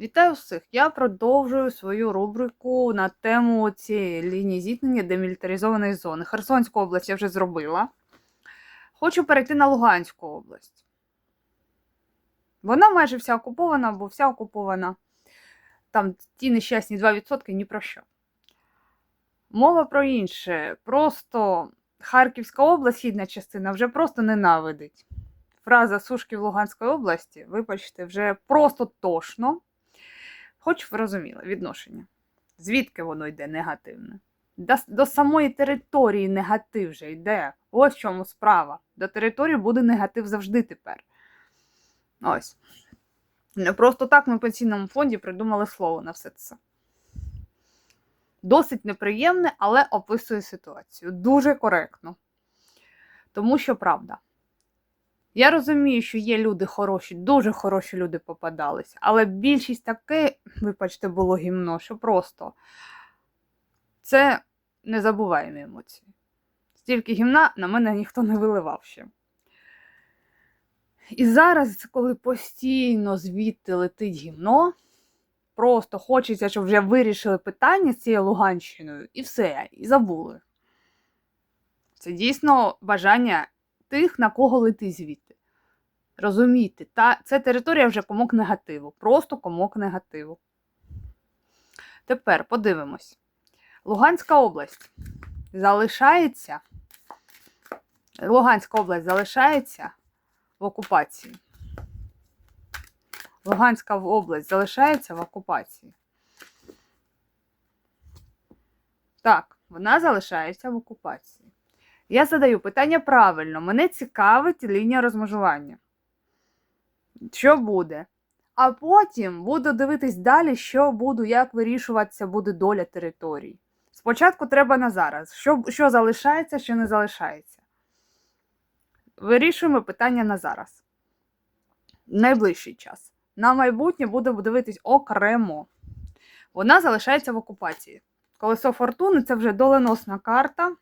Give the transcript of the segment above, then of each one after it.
Вітаю всіх! Я продовжую свою рубрику на тему цієї лінії зіткнення демілітаризованої зони. Херсонську область я вже зробила. Хочу перейти на Луганську область. Вона майже вся окупована, бо вся окупована. Там ті нещасні 2% ні про що. Мова про інше. Просто Харківська область, східна частина, вже просто ненавидить. Фраза сушки в Луганській області, вибачте, вже просто тошно. Хоч ви розуміли відношення. Звідки воно йде негативне? До, до самої території негатив вже йде. Ось в чому справа. До території буде негатив завжди тепер. Ось. Не просто так ми в пенсійному фонді придумали слово на все це. Досить неприємне, але описує ситуацію. Дуже коректно. Тому що правда. Я розумію, що є люди хороші, дуже хороші люди попадались, але більшість таке, вибачте, було гімно, що просто це незабуваємі емоції. Стільки гімна на мене ніхто не виливав ще. І зараз, коли постійно звідти летить гімно, просто хочеться, щоб вже вирішили питання з цією Луганщиною, і все, і забули. Це дійсно бажання тих, на кого летить звідти. Розумійте, та це територія вже комок негативу. Просто комок негативу. Тепер подивимось. Луганська область залишається. Луганська область залишається в окупації. Луганська область залишається в окупації. Так, вона залишається в окупації. Я задаю питання правильно. Мене цікавить лінія розмежування. Що буде? А потім буду дивитись далі, що буду, як вирішуватися буде доля територій. Спочатку треба на зараз. Що, що залишається, що не залишається. Вирішуємо питання на зараз. Найближчий час. На майбутнє буду дивитись окремо. Вона залишається в окупації. Колесо фортуни це вже доленосна карта.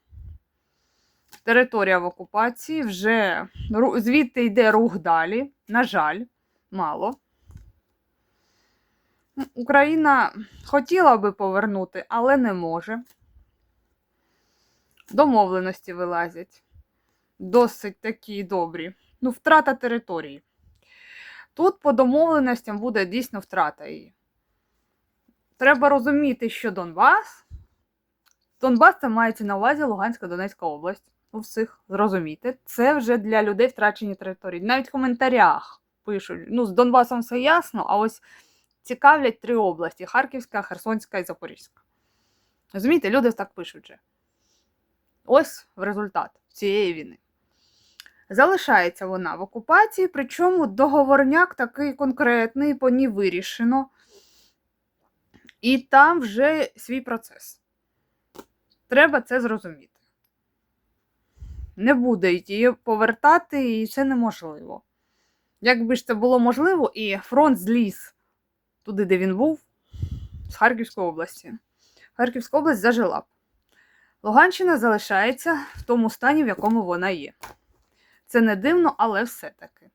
Територія в окупації, вже звідти йде рух далі. На жаль, мало. Україна хотіла би повернути, але не може. Домовленості вилазять. Досить такі добрі. Ну, втрата території. Тут по домовленостям буде дійсно втрата її. Треба розуміти, що Донбас. Донбас це мається на увазі Луганська Донецька область. У всіх зрозуміти. Це вже для людей втрачені території. Навіть в коментарях пишуть: ну, з Донбасом все ясно, а ось цікавлять три області: Харківська, Херсонська і Запорізька. Розумієте, люди так пишуть вже. Ось результат цієї війни. Залишається вона в окупації, причому договорняк такий конкретний, по ній вирішено. І там вже свій процес. Треба це зрозуміти. Не буде її повертати, і це неможливо. Якби ж це було можливо, і фронт зліз туди, де він був, з Харківської області. Харківська область зажила б. Луганщина залишається в тому стані, в якому вона є. Це не дивно, але все-таки.